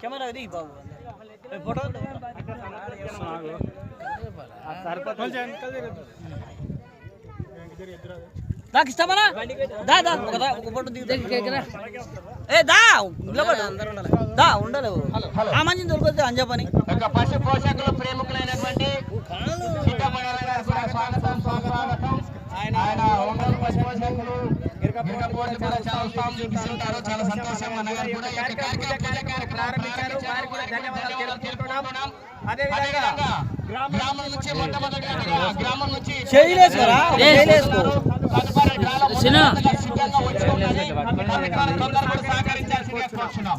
Camera అది బాబు. Photo నాకు ఇష్టమనా? దా దా ఒక దా ఒక ఫోటో దిగుతా ఏ దా నిలబడు. దా ఉండలేవు. ఆ మంచి దొరుకుతుంది అంజపని ఒక పశు పోషకులు ప్రేమికులైనటువంటి స్వాగతం. ఆయన కూడా చాలా ఉత్సాహం చూపిస్తుంటారు చాలా సంతోషం అన్నగారు కూడా ఈ యొక్క కార్యక్రమం ప్రారంభించారు. వారికి కూడా ధన్యవాదాలు తెలుపుకుంటున్నాం. అదేవిధంగా గ్రామం నుంచి మొట్టమొదటిగా గ్రామం నుంచి చేయలేసుకోరా చేయలేసుకో తదుపరి గ్రామం సిద్ధంగా వచ్చి ఉన్నది కార్యక్రమాలు తొందరగా సహకరించాల్సిందిగా కోరుతున్నాం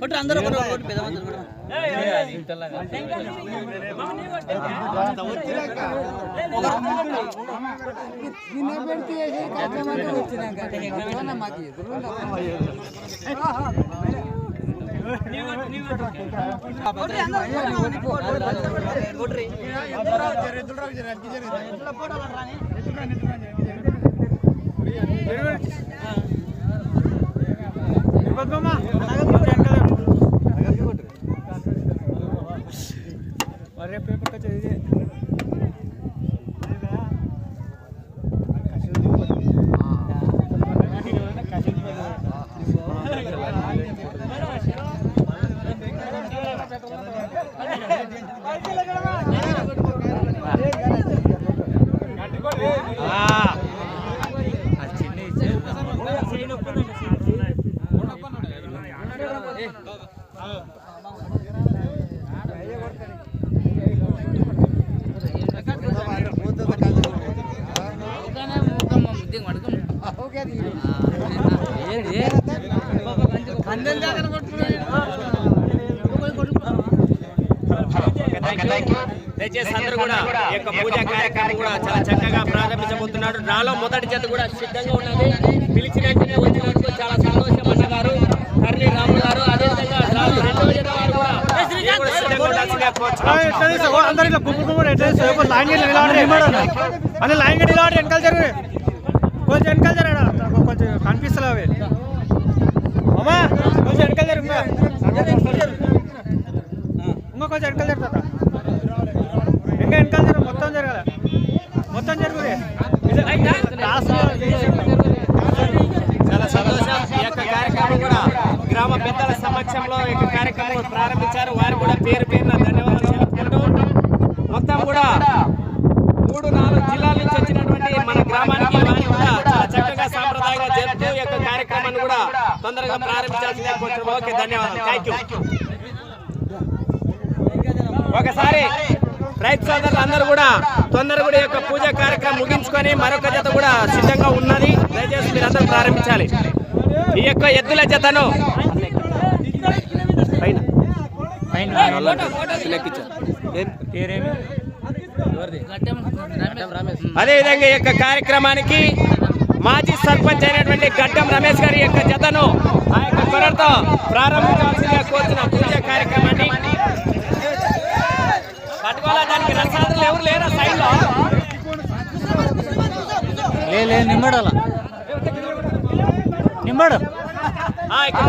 ಕೊಟ್ರು ಅಂದರ ಬರೋ ಕೊಟ್ಟು ಬೇದ ಬಂದ್ರು ಬಿಡು ನಿನ್ನ ಬೆಡ್ತಿ ಕಾಟ ಮಾಡಿ ಹೋಗ್ತಿನಾಗ ನಮ್ಮ ಆಗಿ ಕೊಡ್ರಿ ಕೊಡ್ರಿ కూడా దయచేసి అందరూ కూడా ఈ యొక్క పూజా కార్యక్రమం కూడా చాలా చక్కగా ప్రారంభించబోతున్నాడు నాలో మొదటి జత కూడా సిద్ధంగా ఉన్నది. పిలిచిన వెంటనే వచ్చినందుకు చాలా సంతోషం అన్నగారు. కర్ణి రాములు గారు అదేవిధంగా నాలో రెండవ జత వారు కూడా మీరు కూడా సిద్ధంగా ఉండాల్సిందిగా కోరుచున్నాం. అందరు ఇట్లా గుంపు గుంపు ఎట్లా చేస్తారు? ఒక లైన్ వెనకాల జరుగు కొంచెం వెనకాల జరగడా కొంచెం కనిపిస్తలే అవి. అమ్మా కొంచెం వెనకాల జరుగు ఇంకా. కొంచెం వెనకాల జరుగుతా ఇంకా వెనకాల జరుగు మొత్తం జరగాల. మొత్తం జరుగుతుంది కార్యక్రమం కూడా గ్రామ పెద్దల సమక్షంలో ఈ కార్యక్రమం ప్రారంభించారు. వారు కూడా పేరు పేరున ధన్యవాదాలు తెలుపుకుంటూ మొత్తం కూడా మూడు నాలుగు జిల్లాల నుంచి వచ్చినటువంటి మన గ్రామానికి వారిని కూడా చాలా చక్కగా సాంప్రదాయంగా జరుపుతూ ఈ యొక్క కార్యక్రమాన్ని కూడా తొందరగా ప్రారంభించాల్సిందే కోరుతున్నాం ఓకే ధన్యవాదాలు. థ్యాంక్ యూ ఒకసారి రైతు సోదరులు అందరూ కూడా తొందరగా కూడా యొక్క పూజా కార్యక్రమం ముగించుకొని మరొక జత కూడా సిద్ధంగా ఉన్నది. దయచేసి మీరందరూ ప్రారంభించాలి. ఈ యొక్క ఎద్దుల జతను పైన. అదే విధంగా ఈ యొక్క కార్యక్రమానికి మాజీ సర్పంచ్ అయినటువంటి గడ్డం రమేష్ గారి యొక్క జతను ఆ యొక్క కొరతో ప్రారంభించాల్సిందిగా కోరుతున్న పూజా కార్యక్రమాన్ని. పట్టుకోవాలా? దానికి రసాదులు ఎవరు లేరా సైడ్లో నిమ్మడాల? నిమ్మడు. ఇక్కడ.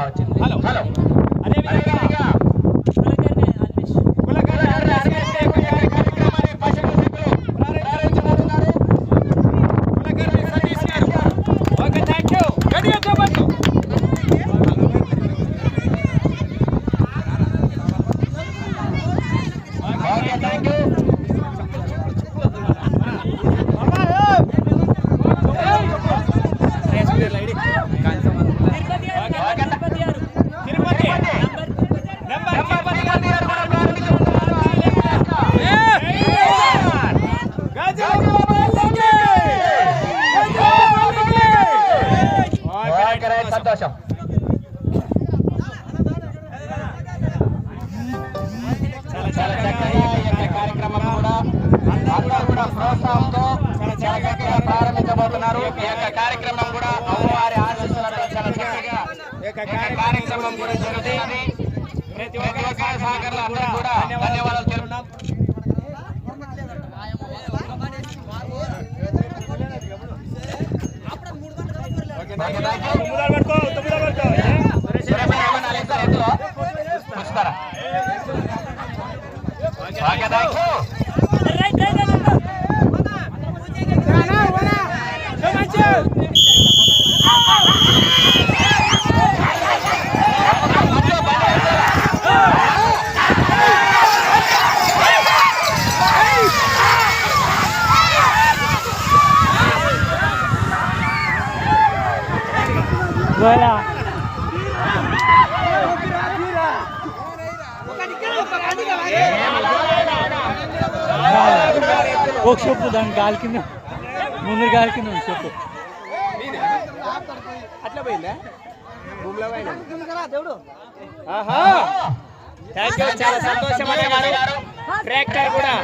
ఆ, వచ్చింది. హలో. హలో అదేవిధంగా కులకర్ణ ఆర్ఎస్ఎస్ యొక్క కార్యక్రమాన్ని పశ్చిమ సభ్యులు ప్రారంభించబోతున్నారు. కులకర్ణి సతీష్ గారు. Okay, thank you. గట్టిగా చెప్పండి. Okay thank you Tirupati number Tirupati గారు కూడా ప్రారంభించబోతున్నారు. ఓకే రైట్ సంతోషం. చాలా చక్కగా ఈ యొక్క కార్యక్రమం కూడా అందరూ కూడా ప్రోత్సాహంతో చాలా చక్కగా ప్రారంభించబోతున్నారు. ఈ యొక్క కార్యక్రమం కూడా అమ్మవారి ఆశీస్సులతో చాలా చక్కగా ఈ యొక్క కార్యక్రమం కూడా జరుగుతుంది ప్రతి ఒక్కరి సహకారాలు అందరూ కూడా ధన్యవాదాలు తెలుపుతున్నాం. Okay, thank you. సురేష్ ఒక చెప్పు దాని గాలి కింద. ముందు గాలి కింద చెప్పు. అట్లా పోయిందా? భూమిలో ఆహా. యూ చాలా సంతోషం అనే గారు. ట్రాక్టర్ కూడా.